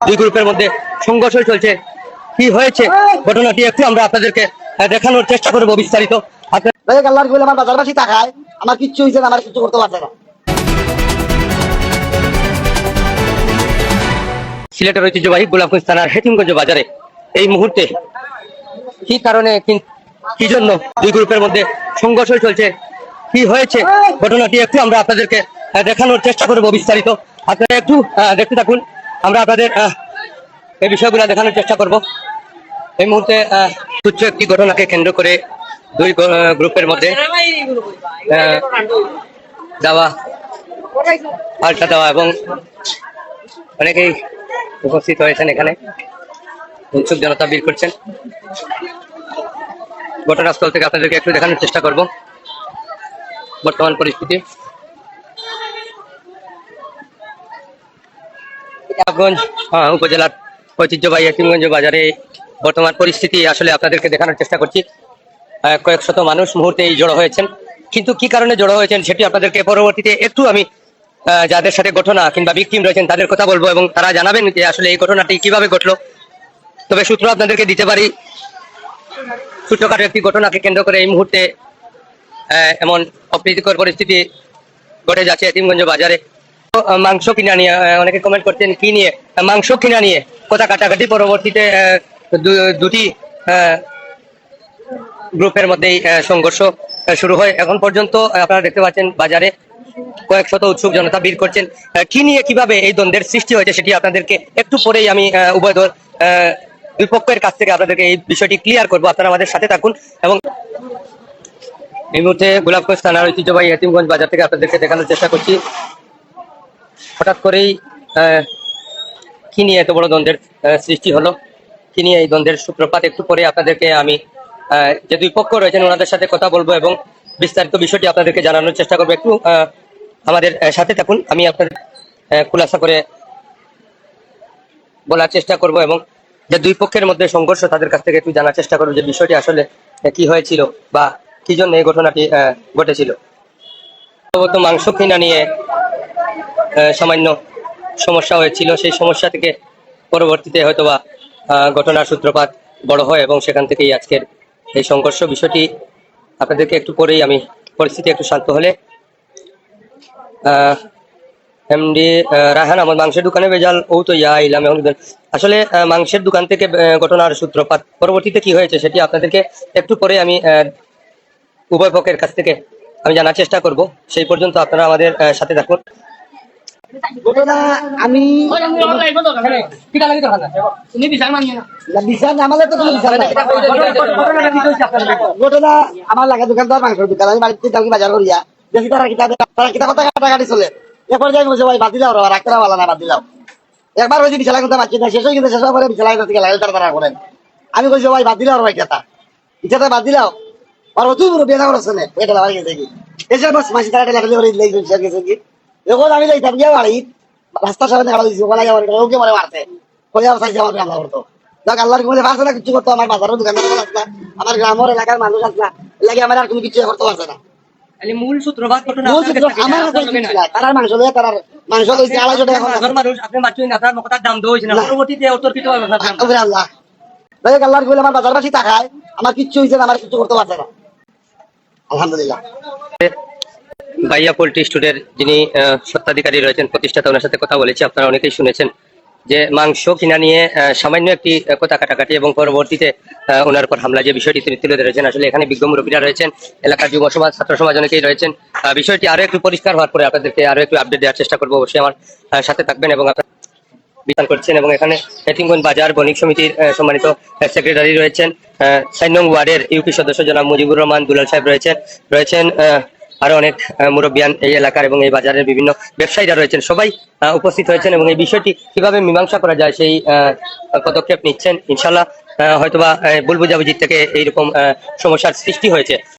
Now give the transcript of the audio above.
দুই গ্রুপের মধ্যে সংঘর্ষ চলছে। কি হয়েছে? ঘটনাটি একটু আমরা আপনাদেরকে দেখানোর চেষ্টা করব বিস্তারিত। আমার বাজারবাসী তাকায় আমার কিচ্ছু হয়েছে আমার কিছু করতে পারছে না। সিলেটের ঐতিহ্যবাহী গোলাপগঞ্জ থানার হেতিমগঞ্জ বাজারে এই মুহূর্তে কি কারণে কি জন্য দুই গ্রুপের মধ্যে সংঘর্ষ চলছে? কি হয়েছে? ঘটনাটি একটু আমরা আপনাদেরকে দেখানোর চেষ্টা করব বিস্তারিত। আপনারা একটু দেখতে থাকুন। আমরা আপনাদের এই বিষয়গুলো দেখানোর চেষ্টা করব। এই মুহূর্তে তুচ্ছ একটি ঘটনাকে কেন্দ্র করে দুই গ্রুপের মধ্যে দেওয়া, পাল্টা দেওয়া এবং অনেকেই উপস্থিত হয়েছেন এখানে। উৎসুক জনতা ভিড় করছেন। ঘটনাস্থল থেকে আপনাদেরকে একটু দেখানোর চেষ্টা করব। বর্তমান পরিস্থিতি। কিতাবগঞ্জ উপজেলার ঐতিহ্যবাহী এতিমগঞ্জ বাজারে বর্তমান পরিস্থিতি আসলে আপনাদেরকে দেখানোর চেষ্টা করছি। কয়েক শত মানুষ মুহূর্তে এই জড়ো হয়েছেন। কিন্তু কি কারণে জড়ো হয়েছেন সেটি আপনাদেরকে পরবর্তীতে একটু আমি যাদের সাথে ঘটনা কিংবা ভিকটিম রয়েছেন তাদের কথা বলব এবং তারা জানাবেন যে আসলে এই ঘটনাটি কীভাবে ঘটলো। তবে সূত্র আপনাদেরকে দিতে পারি ছোটখাটো একটি ঘটনাকে কেন্দ্র করে এই মুহূর্তে এমন অপ্রীতিকর পরিস্থিতি ঘটে যাচ্ছে এতিমগঞ্জ বাজারে। মাংস কিনা নিয়ে অনেকে কমেন্ট করছেন, কি নিয়ে? মাংস কিনা নিয়ে। কথা কাটাকাটি পরবর্তীতে দুটি গ্রুপের মধ্যেই সংঘর্ষ শুরু হয়। এখন পর্যন্ত আপনারা দেখতে পাচ্ছেন বাজারে কয়েক শত উৎসুক জনতা ভিড় করছেন। কি নিয়ে, কীভাবে এই দ্বন্দ্বের সৃষ্টি হয়েছে সেটি আপনাদেরকে একটু পরেই আমি উভয় দল দুই পক্ষের কাছ থেকে আপনাদেরকে এই বিষয়টি ক্লিয়ার করব। আপনারা আমাদের সাথে থাকুন এবং এই মুহূর্তে গোলাপগঞ্জ থানার ঐতিহ্যবাহী এতিমগঞ্জ বাজার থেকে আপনাদেরকে দেখানোর চেষ্টা করছি। হঠাৎ করেই কি নিয়ে এত বড় দ্বন্দ্বের সৃষ্টি হলো? কি নিয়ে এই দ্বন্দ্বের সূত্রপাত একটু পরে আপনাদেরকে আমি যে দুই পক্ষ রয়েছেন ওনাদের সাথে কথা বলব এবং বিস্তারিত বিষয়টি আপনাদেরকে জানানোর চেষ্টা করব। একটু আমাদের সাথে থাকুন। আমি আপনাদের খুলাসা করে বলার চেষ্টা করব এবং যে দুই পক্ষের মধ্যে সংঘর্ষ, তাদের কাছ থেকে একটু জানার চেষ্টা করব যে বিষয়টি আসলে কি হয়েছিল বা কি জন্য এই ঘটনাটি ঘটেছিল। মাংস কিনা নিয়ে সামান্য সমস্যা হয়েছিল। সেই সমস্যা থেকে পরবর্তীতে হয়তোবা ঘটনার সূত্রপাত বড় হয় এবং সেখান থেকেই আজকের এই সংঘর্ষ। বিষয়টি আপনাদেরকে একটু পরেই আমি, পরিস্থিতি একটু শান্ত হলে এমডি রাহান আমার মাংসের দোকানে বেজাল ও তো ইয়া ইলাম আসলে মাংসের দোকান থেকে ঘটনার সূত্রপাত পরবর্তীতে কি হয়েছে সেটি আপনাদেরকে একটু পরে আমি উভয় পক্ষের কাছ থেকে আমি জানার চেষ্টা করব। সেই পর্যন্ত আপনারা আমাদের সাথে থাকুন। আমি। ঘটনা আমার লাগা দোকানদার মাংসের দোকান আমি বাড়িতে কালকে বাজার করিয়া দেখি তারা কিতা তারা কিতা কাটাকাটি চলে। এরপর যাই বলছে ভাই বাদ দিলাও রে, রাখতে পারলা না বাদ দিলাও একবার হয়েছে বিছালা কথা বাচ্চা না শেষ হয়ে গেছে শেষ হওয়ার পরে বিছালা কথা গেলে তারা তারা করেন আমি ভাই বাদ দিলাও রে ভাই কেতা ইচ্ছাটা বাদ আর বড় বিয়ে করছ না? এটা লাগা গেছে কি? এসে বাস মাসি তারা লেগে গেছে গেছে কি? এখন আমি যাইতাম গিয়ে বাড়ি রাস্তার সামনে গাড়ি দিছি ওখানে যাওয়ার ওকে মনে মারতে কই আর সাইজ আমার কাম করতো দেখ আল্লাহর কোলে পারছে না কিছু করতো আমার বাজারের দোকানে আসলা আমার গ্রামের এলাকার মানুষ আসলা। লাগে আমার আর কোনো কিছু করতে পারছে না। মূল সূত্রপাত ঘটনা আমার। তারার মাংস লইয়া তারার মাংস লইছে আড়াইশো টাকা। মানুষ আপনি মারছেন আপনার কথার দাম দেওয়া হয়েছে না। না। পরবর্তীতে অতর্কিত উপরে আল্লাহ দেখ আল্লাহর কোলে আমার বাজারবাসী আমার কিচ্ছু হয়েছে না আমার কিছু করতে পারছে না। আলহামদুলিল্লাহ। ভাইয়া পোল্ট্রি স্টুডের যিনি আহ, স্বত্বাধিকারী রয়েছেন প্রতিষ্ঠাতা ওনার সাথে কথা বলেছি। আপনারা অনেকেই শুনেছেন যে মাংস কিনা নিয়ে সামান্য একটি কথা কাটাকাটি এবং পরবর্তীতে ওনার উপর হামলা যে বিষয়টি তিনি তুলে ধরেছেন। আসলে এখানে বিজ্ঞ মুরব্বীরা রয়েছেন এলাকার যুব সমাজ ছাত্র সমাজ অনেকেই রয়েছেন। বিষয়টি আরও একটু পরিষ্কার হওয়ার পরে আপনাদেরকে আরও একটু আপডেট দেওয়ার চেষ্টা করব। অবশ্যই আমার সাথে থাকবেন এবং আপনার বিধান করছেন এবং এখানে বাজার বণিক সমিতির সম্মানিত সেক্রেটারি রয়েছেন আহ, চার নং ওয়ার্ডের ইউপি সদস্য জনাব মুজিবুর রহমান দুলাল সাহেব রয়েছেন রয়েছেন আরও অনেক মুরব্বিয়ান এই এলাকার এবং এই বাজারের বিভিন্ন ব্যবসায়ীরা রয়েছেন। সবাই উপস্থিত হয়েছেন এবং এই বিষয়টি কীভাবে মীমাংসা করা যায় সেই পদক্ষেপ নিচ্ছেন। ইনশাল্লাহ হয়তোবা ভুল থেকে এইরকম সমস্যার সৃষ্টি হয়েছে।